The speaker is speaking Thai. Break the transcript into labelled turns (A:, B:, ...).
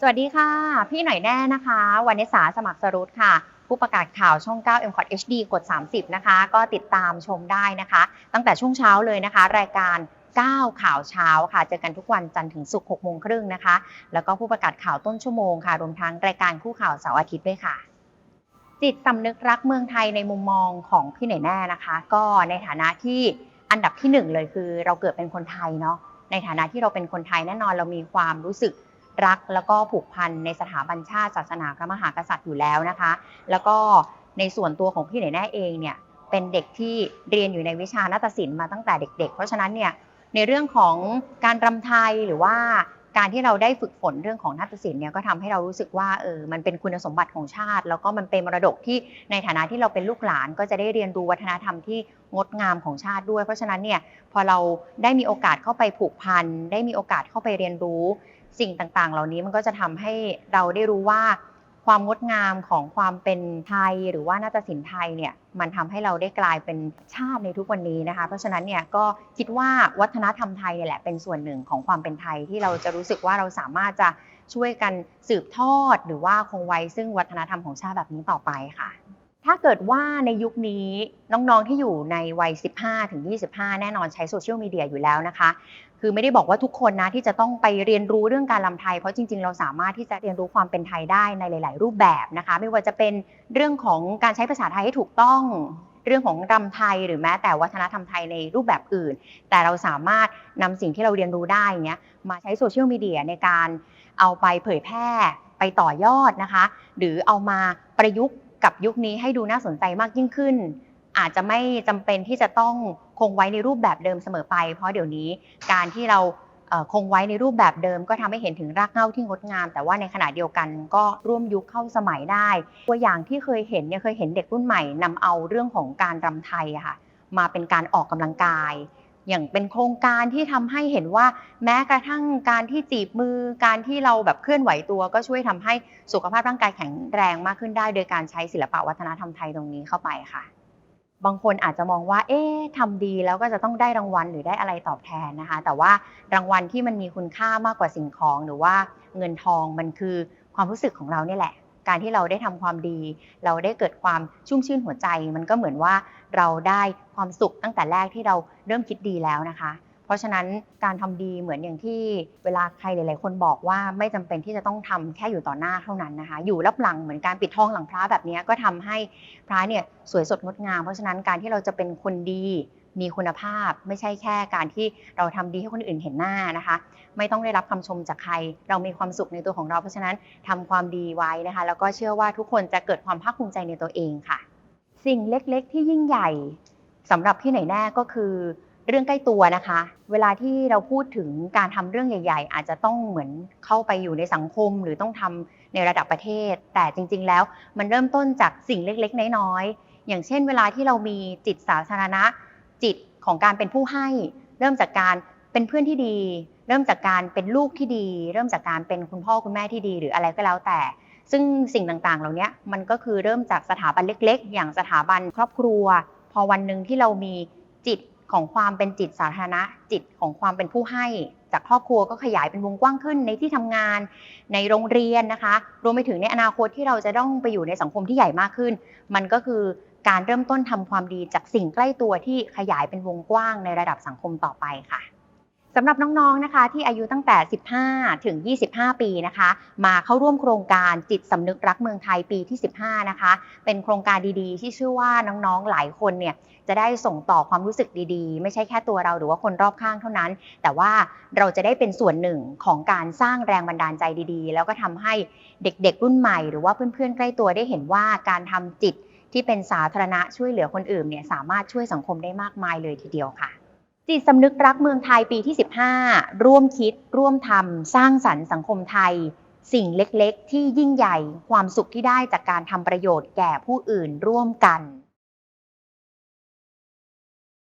A: สวัสดีค่ะ พี่หน่อยแน่นะคะวันนิสาสมัครสรุปค่ะ ผู้ประกาศข่าวช่อง 9 m c o t HD กด 30 นะคะ ก็ติดตามชมได้นะคะ ตั้งแต่ช่วงเช้าเลยนะคะ รายการ 9 ข่าวเช้าค่ะ เจอกันทุกวันจันทร์ถึงศุกร์6โมงครึ่งนะคะ แล้วก็ผู้ประกาศข่าวต้นชั่วโมงค่ะ รวมทั้งรายการคู่ข่าวเสาร์อาทิตย์ด้วยค่ะ จิตสำนึกรักเมืองไทยในมุมมองของพี่หน่อยแน่นะคะ ก็ในฐานะที่อันดับที่หนึ่งเลยคือ เราเกิดเป็นคนไทยเนาะในฐานะที่เราเป็นคนไทยแน่นอนเรามีความรู้สึก รักแล้วก็ผูกพันในสถาบันชาติศาสนาพระมหากษัตริย์อยู่แล้วนะคะ แล้วก็ในส่วนตัวของพี่หน่อยแน่เองเนี่ยเป็นเด็กที่เรียนอยู่ในวิชานาฏศิลป์มาตั้งแต่เด็ก ๆ เพราะฉะนั้นเนี่ยในเรื่องของการรำไทยหรือว่าการที่เราได้ฝึกฝนเรื่องของนาฏศิลป์เนี่ยก็ทำให้เรารู้สึกว่าเออมันเป็นคุณสมบัติของชาติ แล้วก็มันเป็นมรดกที่ในฐานะที่เราเป็นลูกหลาน ก็จะได้เรียนรู้วัฒนธรรมที่งดงามของชาติด้วย เพราะฉะนั้นเนี่ยพอเราได้มีโอกาสเข้าไปผูกพันได้มีโอกาสเข้าไปเรียนรู้ สิ่งต่างๆ เหล่านี้มันก็จะทำให้เราได้รู้ว่า ความงดงามของความเป็นไทย หรือว่านาฏศิลป์ไทยเนี่ยมันทำให้เราได้กลายเป็นชาติในทุกวันนี้นะคะ เพราะฉะนั้นเนี่ยก็คิดว่าวัฒนธรรมไทยเนี่ยแหละเป็นส่วนหนึ่งของความเป็นไทยที่เราจะรู้สึกว่าเราสามารถจะช่วยกันสืบทอดหรือว่าคงไว้ซึ่งวัฒนธรรมของชาติแบบนี้ต่อไปค่ะ ถ้าเกิดว่าในยุคนี้น้องๆที่อยู่ในวัย 15 ถึง 25 แน่นอนใช้โซเชียลมีเดียอยู่แล้วนะคะ คือไม่ได้บอกว่าทุกคนนะที่จะต้องไปเรียนรู้เรื่องการลำไทย เพราะจริง ๆ เราสามารถที่จะเรียนรู้ความเป็นไทยได้ในหลาย ๆ รูปแบบนะคะ ไม่ว่าจะเป็นเรื่องของการใช้ภาษาไทยให้ถูกต้องเรื่องของรำไทยหรือแม้แต่วัฒนธรรมไทยในรูปแบบอื่น แต่เราสามารถนำสิ่งที่เราเรียนรู้ได้เนี้ยมาใช้โซเชียลมีเดียในการเอาไปเผยแพร่ไปต่อยอดนะคะ หรือเอามาประยุกต์ กับยุคนี้ให้ดูน่าสนใจมากยิ่งขึ้น อาจจะไม่จำเป็นที่จะต้องคงไว้ในรูปแบบเดิมเสมอไป เพราะเดี๋ยวนี้การที่เราคงไว้ในรูปแบบเดิมก็ทำให้เห็นถึงรากเหง้าที่งดงาม แต่ว่าในขณะเดียวกันก็ร่วมยุคเข้าสมัยได้ ตัวอย่างที่เคยเห็นเนี่ยเคยเห็นเด็กรุ่นใหม่นำเอาเรื่องของการรำไทยอะค่ะมาเป็นการออกกำลังกาย อย่างเป็นโครงการที่ทำให้เห็นว่าแม้กระทั่งการที่จีบมือการที่เราแบบเคลื่อนไหวตัว ก็ช่วยทำให้สุขภาพร่างกายแข็งแรงมากขึ้นได้ โดยการใช้ศิลปะวัฒนธรรมไทยตรงนี้เข้าไปค่ะ บางคนอาจจะมองว่า เอ๊ะทำดีแล้วก็จะต้องได้รางวัลหรือได้อะไรตอบแทนนะคะ แต่ว่ารางวัลที่มันมีคุณค่ามากกว่าสิ่งของ หรือว่าเงินทองมันคือความรู้สึกของเราเนี่ยแหละ การที่เราได้ทำความดี เราได้เกิดความชุ่มชื่นหัวใจ มันก็เหมือนว่าเราได้ความสุขตั้งแต่แรกที่เราเริ่มคิดดีแล้วนะคะ เพราะฉะนั้นการทำดีเหมือนอย่างที่เวลาใครหลาย ๆ คนบอกว่าไม่จำเป็นที่จะต้องทำแค่อยู่ต่อหน้าเท่านั้นนะคะ อยู่รับหลังเหมือนการปิดทองหลังพระแบบนี้ก็ทำให้พระเนี่ยสวยสดงดงาม เพราะฉะนั้นการที่เราจะเป็นคนดี มีคุณภาพไม่ใช่แค่การที่เราทำดีให้คนอื่นเห็นหน้านะคะ ไม่ต้องได้รับคำชมจากใคร เรามีความสุขในตัวของเรา เพราะฉะนั้นทำความดีไว้นะคะ แล้วก็เชื่อว่าทุกคนจะเกิดความภาคภูมิใจในตัวเองค่ะ สิ่งเล็กๆ ที่ยิ่งใหญ่สำหรับพี่ไหนแน่ก็คือเรื่องใกล้ตัวนะคะ เวลาที่เราพูดถึงการทำเรื่องใหญ่ ๆ อาจจะต้องเหมือนเข้าไปอยู่ในสังคมหรือต้องทำในระดับประเทศ แต่จริง ๆ แล้วมันเริ่มต้นจากสิ่งเล็กๆ น้อยๆอย่างเช่น เวลาที่เรามีจิตสาธารณะ จิตของการเป็นผู้ให้ เริ่มจากการเป็นเพื่อนที่ดี เริ่มจากการเป็นลูกที่ดี เริ่มจากการเป็นคุณพ่อคุณแม่ที่ดีหรืออะไรก็แล้วแต่ ซึ่งสิ่งต่างๆ เหล่านี้มันก็คือเริ่มจากสถาบันเล็ก ๆ อย่างสถาบันครอบครัว พอวันหนึ่งที่เรามีจิตของความเป็นจิตสาธารณะ จิตของความเป็นผู้ให้ จากครอบครัวก็ขยายเป็นวงกว้างขึ้นในที่ทำงานในโรงเรียนนะคะ รวมไปถึงในอนาคตที่เราจะต้องไปอยู่ในสังคมที่ใหญ่มากขึ้น มันก็คือ การเริ่มต้นทำความดีจากสิ่งใกล้ตัวที่ขยายเป็นวงกว้างในระดับสังคมต่อไปค่ะสำหรับน้องๆ นะคะ ที่อายุตั้งแต่ 15 ถึง 25 ปีนะคะ มาเข้าร่วมโครงการจิตสำนึกรักเมืองไทยปีที่ 15 นะคะ เป็นโครงการดีๆ ที่ชื่อว่าน้องๆ หลายคนเนี่ยจะได้ส่งต่อความรู้สึกดีๆ ไม่ใช่แค่ตัวเราหรือว่าคนรอบข้างเท่านั้น แต่ว่าเราจะได้เป็นส่วนหนึ่งของการสร้างแรงบันดาลใจดีๆ แล้วก็ทำให้เด็กๆ รุ่นใหม่ หรือว่าเพื่อนๆ ใกล้ตัวได้เห็นว่าการทำจิต ที่เป็นสาธารณะช่วยเหลือคนอื่นเนี่ยสามารถช่วยสังคมได้มากมายเลยทีเดียวค่ะ จิตสำนึกรักเมืองไทยปีที่ 15 ร่วมคิด ร่วมทำสร้างสรรค์สังคมไทย สิ่งเล็กๆ ที่ยิ่งใหญ่ความสุขที่ได้จากการทำประโยชน์แก่ผู้อื่นร่วมกัน